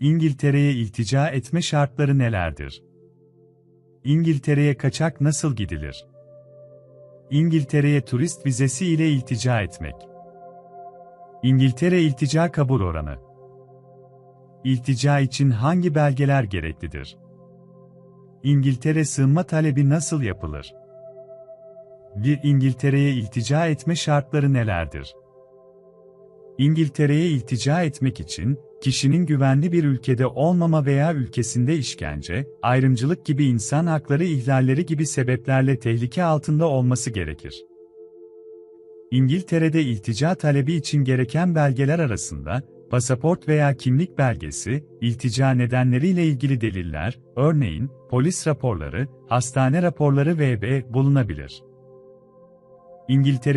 İngiltere'ye iltica etme şartları nelerdir? İngiltere'ye kaçak nasıl gidilir? İngiltere'ye turist vizesi ile iltica etmek. İngiltere iltica kabul oranı. İltica için hangi belgeler gereklidir? İngiltere sığınma talebi nasıl yapılır? Bir İngiltere'ye iltica etme şartları nelerdir? İngiltere'ye iltica etmek için, kişinin güvenli bir ülkede olmama veya ülkesinde işkence, ayrımcılık gibi insan hakları ihlalleri gibi sebeplerle tehlike altında olması gerekir. İngiltere'de iltica talebi için gereken belgeler arasında, pasaport veya kimlik belgesi, iltica nedenleriyle ilgili deliller, örneğin, polis raporları, hastane raporları vb bulunabilir. İngiltere'ye